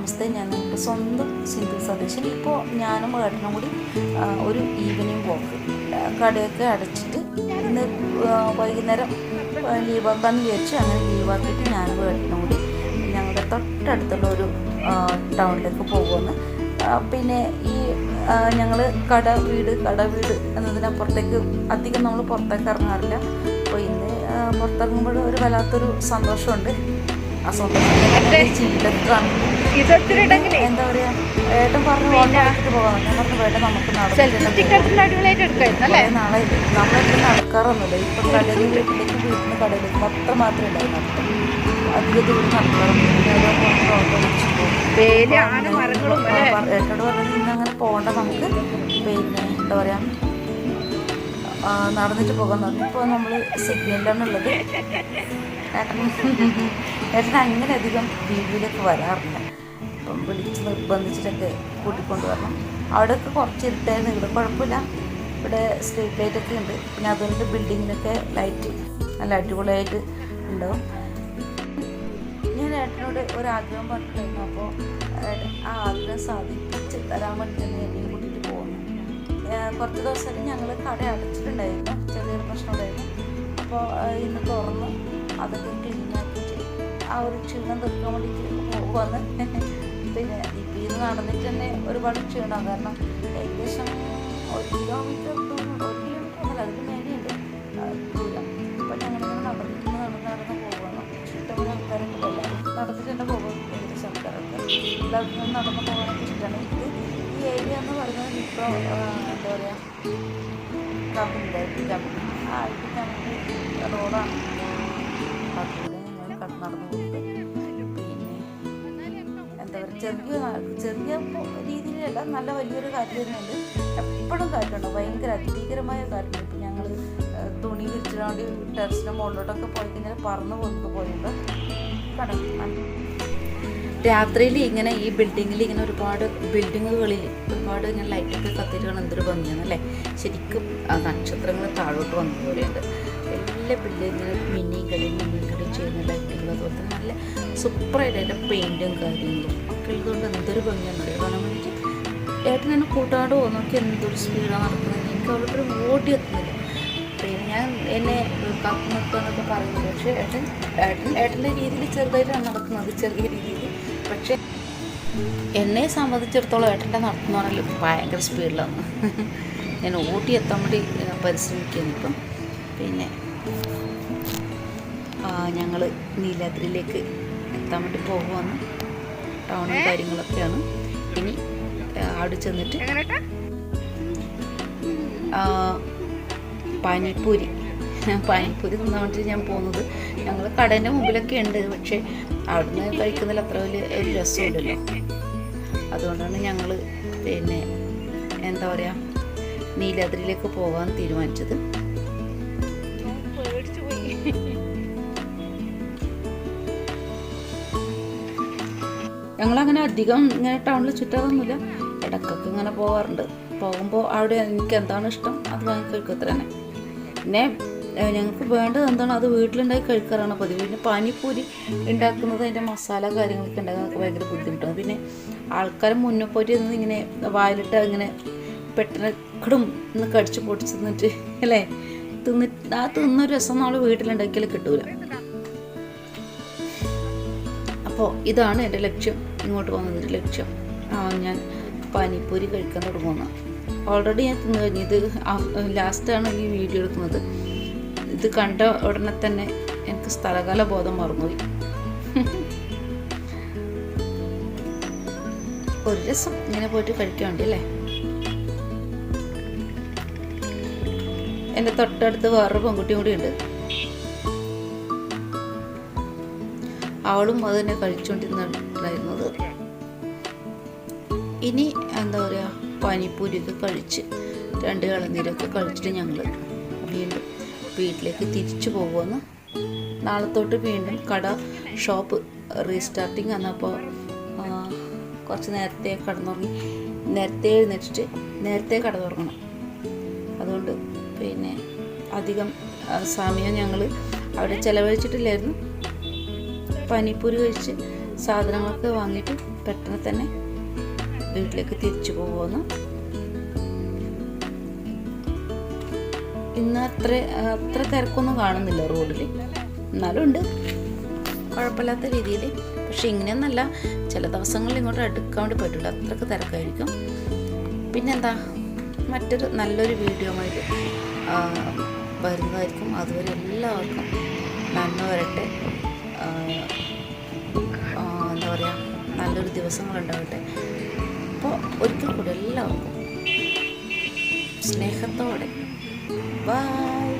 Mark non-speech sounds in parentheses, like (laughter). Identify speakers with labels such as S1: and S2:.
S1: നമസ്തേ ഞാൻ സ്വന്തം സിന്ധു സതീശൻ ഇപ്പോൾ ഞാനും ഏട്ടനും കൂടി ഒരു ഈവനിങ് പോക്ക് കടയൊക്കെ അടച്ചിട്ട് ഇന്ന് വൈകുന്നേരം ലീവാക്കാന്ന് വിചാരിച്ചു. അങ്ങനെ ലീവാക്കിയിട്ട് ഞാനും ഏട്ടനും കൂടി ഞങ്ങളുടെ തൊട്ടടുത്തുള്ള ഒരു ടൗണിലേക്ക് പോകുമെന്ന് പിന്നെ ഈ ഞങ്ങൾ കട വീട് കട വീട് എന്നതിനപ്പുറത്തേക്ക് അധികം നമ്മൾ പുറത്തേക്ക് ഇറങ്ങാറില്ല. അപ്പോൾ ഇന്ന് പുറത്തിറങ്ങുമ്പോൾ ഒരു വല്ലാത്തൊരു സന്തോഷമുണ്ട്. ആ
S2: ഇടങ്കിലേ
S1: എന്താ പറയാ? ഏട്ടൻ പറഞ്ഞു ഓട്ടോട്ട് പോകാൻ ഞാൻ പറഞ്ഞു വേണ്ട നമുക്ക് നാളെ നമ്മളെപ്പോഴും നടക്കാറൊന്നുമില്ല. ഇപ്പം കടയിൽ വീട്ടിലേക്ക് വീട്ടിൽ കടയിലേക്ക് മൊത്തം മാത്രമേ ഉണ്ടായിരുന്നു അധികം ദൂരം നടക്കാറൊന്നുമില്ല. ഓട്ടോ വിളിച്ചു പോകും.
S2: മരങ്ങളും അല്ലേ?
S1: ഏട്ടനോട് പറഞ്ഞത് ഇന്ന് പോകണ്ട നമുക്ക്. പിന്നെ എന്താ പറയാ? നടന്നിട്ട് പോകാൻ ഇപ്പോൾ നമ്മൾ സിഗ്നലിലാണ് ഉള്ളത് ഏട്ടൻ ഏട്ടൻ അങ്ങനെ അധികം വീഡിയോയിലേക്ക് വരാറില്ല. അപ്പം വിളിച്ച് നിർബന്ധിച്ചിട്ടൊക്കെ കൂട്ടിക്കൊണ്ട് വരണം അവിടെയൊക്കെ കുറച്ച് ഇരുട്ടായിരുന്നു. ഇവിടെ കുഴപ്പമില്ല. ഇവിടെ സ്ട്രീറ്റ് ലൈറ്റൊക്കെ ഉണ്ട്. പിന്നെ അതുകൊണ്ട് ബിൽഡിങ്ങിലൊക്കെ ലൈറ്റ് നല്ല അടിപൊളിയായിട്ട് ഉണ്ടാവും. ഞാൻ ഏട്ടനോട് ഒരാഗ്രഹം പറഞ്ഞിട്ടുണ്ടായിരുന്നു. അപ്പോൾ ആ ആഗ്രഹം സാധിപ്പിച്ച് തരാൻ വേണ്ടി തന്നെ കുറച്ച് ദിവസമായിട്ട് ഞങ്ങൾ കട അടച്ചിട്ടുണ്ടായിരുന്നു. ചെറിയൊരു പ്രശ്നം ഉണ്ടായിരുന്നു അപ്പോൾ ഇന്ന് തുറന്ന്. അതൊക്കെ ക്ലീൻ ആക്കിയിട്ട് ആ ഒരു ക്ഷീണം തീർക്കാൻ വേണ്ടിയിട്ട് പോകുവാന്ന് (laughs) പിന്നെ ഇപ്പം ഇത് നടന്നിട്ട് തന്നെ ഒരുപാട് ക്ഷീണമാണ്. കാരണം ഏകദേശം ഒരു കിലോമീറ്റർ ഒരു കിലോമീറ്റർ അല്ല അതിന് മേലെയുണ്ട്. അപ്പോൾ ഞങ്ങളിങ്ങനെ നടന്നിട്ട് നടന്ന് നടന്ന് പോകണം ഇഷ്ടമുള്ള ആൾക്കാരൊക്കെ നടന്നിട്ട് തന്നെ പോകും ഏകദേശം ആൾക്കാരൊക്കെ. നടന്ന് പോകാനൊക്കെ ഇഷ്ടമാണ്. ഈ ഏരിയ എന്ന് പറയുന്നത് ഇപ്പോൾ എന്താ പറയുക ടി കമ്പനി ആ ടി കമ്പനി റോഡാണ് അതിലൂടെ ഞങ്ങൾ കട്ട് നടന്നു പിന്നെ എന്താ പറയുക ചെറിയ ചെറിയ രീതിയിലല്ല നല്ല വലിയൊരു കാറ്റ് വരുന്നുണ്ട്. എപ്പോഴും കാറ്റുണ്ട് ഭയങ്കര അതിഭീകരമായ കാറ്റുണ്ട് ഇപ്പം ഞങ്ങൾ തുണി വിരിച്ചിടാണ്ട് ടെറസിന്റെ മുകളിലോട്ടൊക്കെ പോയി കഴിഞ്ഞാൽ പറന്ന് പോകുന്നത് പോയിട്ട് കടം രാത്രിയിൽ ഇങ്ങനെ ഈ ബിൽഡിങ്ങിൽ ഇങ്ങനെ ഒരുപാട് ബിൽഡിങ്ങുകളിൽ ഒരുപാട് ഇങ്ങനെ ലൈറ്റൊക്കെ കത്തിരികൾ എന്തൊരു ഭംഗിയാണ് അല്ലേ ശരിക്കും നക്ഷത്രങ്ങൾ താഴോട്ട് വന്ന പോലെയുണ്ട്. എല്ലാ കളിയും മിന്നിയും കളിയും ചെയ്യുന്ന ലൈറ്റുകൾ അതുപോലെ തന്നെ നല്ല സൂപ്പറായിട്ട് അതിന്റെ പെയിന്റും കാര്യങ്ങളും ഒക്കെ ഉള്ളതുകൊണ്ട് എന്തൊരു ഭംഗിയാണെന്ന് അറിയാം? കാരണം എനിക്ക് ഏട്ടൻ എന്നെ കൂട്ടാണ്ട് പോകുന്നൊക്കെ എന്തൊരു സ്പീഡാണ് നടക്കുന്നത്. എനിക്ക് അവരുടെ ഓടി എത്തുന്നില്ല. പിന്നെ ഞാൻ എന്നെ കാത്തു എന്നൊക്കെ പറയുന്നത് പക്ഷേ ഏട്ടൻ ഏട്ടൻ ഏട്ടന്റെ രീതിയിൽ ചെറുതായിട്ടാണ് നടക്കുന്നത്. ചെറിയ രീതിയിൽ പക്ഷേ എന്നെ സംബന്ധിച്ചിടത്തോളം ഏട്ടന്റെ നടത്തുന്ന പറഞ്ഞാൽ ഭയങ്കര സ്പീഡിലാണ് ഞാൻ ഓട്ടി എത്താൻ വേണ്ടി പരിശ്രമിക്കുന്നു ഇപ്പം. പിന്നെ ഞങ്ങൾ നീലാദ്രിയിലേക്ക് എത്താൻ വേണ്ടി പോകുവാണ്. ടൗണും കാര്യങ്ങളൊക്കെയാണ്. ഇനി അവിടെ ചെന്നിട്ട് പാനിപ്പൂരി പാനിപ്പൂരി തിന്നാണ്ട് ഞാൻ പോകുന്നത്. ഞങ്ങൾ കടേന്റെ മുമ്പിലൊക്കെ ഉണ്ട്. പക്ഷേ അവിടുന്ന് കഴിക്കുന്നതിൽ അത്ര വലിയ ഒരു രസമുണ്ടല്ലോ അതുകൊണ്ടാണ് ഞങ്ങൾ പിന്നെ എന്താ പറയുക നീലാദ്രിയിലേക്ക് പോകാൻ തീരുമാനിച്ചത്. ഞങ്ങളങ്ങനെ അധികം ഇങ്ങനെ ടൗണിൽ ചുറ്റാറൊന്നുമില്ല ഇടയ്ക്കൊക്കെ ഇങ്ങനെ പോകാറുണ്ട് പോകുമ്പോൾ അവിടെ എനിക്ക് എന്താണ് ഇഷ്ടം അത് വാങ്ങിക്കൊക്കെ തന്നെ പിന്നെ ഞങ്ങൾക്ക് വേണ്ടത് എന്താണ്? അത് വീട്ടിലുണ്ടായി കഴിക്കാറാണ് പതിവ്. പിന്നെ പാനിപ്പൂരി ഉണ്ടാക്കുന്നത് അതിന്റെ മസാല കാര്യങ്ങളൊക്കെ ഉണ്ടാക്കാൻ ഭയങ്കര ബുദ്ധിമുട്ടാണ്. പിന്നെ ആൾക്കാർ മുന്നേ പോയിട്ട് ഇങ്ങനെ വായിലിട്ട് ഇങ്ങനെ പെട്ടെന്ന് കിടും ഒന്ന് കടിച്ച് പൊടിച്ച് തിന്നിട്ട് അല്ലേ? തിന്നിട്ട് ആ തിന്നൊരു രസം നമ്മൾ വീട്ടിലുണ്ടാക്കിയാൽ കിട്ടൂല. അപ്പോൾ ഇതാണ് എന്റെ ലക്ഷ്യം. ഇങ്ങോട്ട് പോകുന്നതിന്റെ ലക്ഷ്യം. ഞാൻ പാനിപ്പൂരി കഴിക്കാൻ തുടങ്ങുന്നത് ഓൾറെഡി ഞാൻ തിന്നു കഴിഞ്ഞു. ഇത് ലാസ്റ്റാണ് ഈ വീഡിയോ എടുക്കുന്നത്. ഇത് കണ്ട ഉടനെ തന്നെ എനിക്ക് സ്ഥലകാല ബോധം മറന്നുപോയി. ഒരു രസം ഇങ്ങനെ പോയിട്ട് കഴിക്കാൻ വേണ്ടി അല്ലേ? എന്റെ തൊട്ടടുത്ത് വേറൊരു പെൺകുട്ടിയും കൂടി ഉണ്ട്. അവളും അത് തന്നെ കഴിച്ചുകൊണ്ടിരുന്നുണ്ടായിരുന്നത് ഇനി എന്താ പറയുക പാനിപ്പൂരിയൊക്കെ കഴിച്ച് രണ്ട് ഇളനീരൊക്കെ കഴിച്ചിട്ട് ഞങ്ങൾ വീണ്ടും വീട്ടിലേക്ക് തിരിച്ചു പോകുമെന്ന് നാളെ തൊട്ട് വീണ്ടും കട ഷോപ്പ് റീസ്റ്റാർട്ടിങ് വന്നപ്പോൾ കുറച്ച് നേരത്തെ കടന്നുറങ്ങി നേരത്തെ എഴുന്നേറ്റിട്ട് നേരത്തെ കടന്നുറങ്ങണം. അതുകൊണ്ട് പിന്നെ അധികം സമയം ഞങ്ങൾ അവിടെ ചിലവഴിച്ചിട്ടില്ലായിരുന്നു. പനിപ്പൂരി കഴിച്ച് സാധനങ്ങളൊക്കെ വാങ്ങിയിട്ട് പെട്ടെന്ന് തന്നെ വീട്ടിലേക്ക് തിരിച്ചു പോകുന്നു. ഇന്ന് അത്ര അത്ര തിരക്കൊന്നും കാണുന്നില്ല റോഡിൽ എന്നാലും ഉണ്ട്. കുഴപ്പമില്ലാത്ത രീതിയിൽ പക്ഷെ ഇങ്ങനെയൊന്നല്ല. ചില ദിവസങ്ങളിൽ ഇങ്ങോട്ട് അടുക്കാൻ വേണ്ടി പറ്റില്ല. അത്രയ്ക്ക് തിരക്കായിരിക്കും. പിന്നെന്താ? മറ്റൊരു നല്ലൊരു വീഡിയോ ആയിട്ട് വരുന്നതായിരിക്കും. അതുവരെ എല്ലാവർക്കും നന്മ വരട്ടെ. എന്താ പറയുക നല്ലൊരു ദിവസങ്ങളുണ്ടാവട്ടെ അപ്പോൾ ഒരിക്കൽ കൂടി എല്ലാവർക്കും സ്നേഹത്തോടെ 拜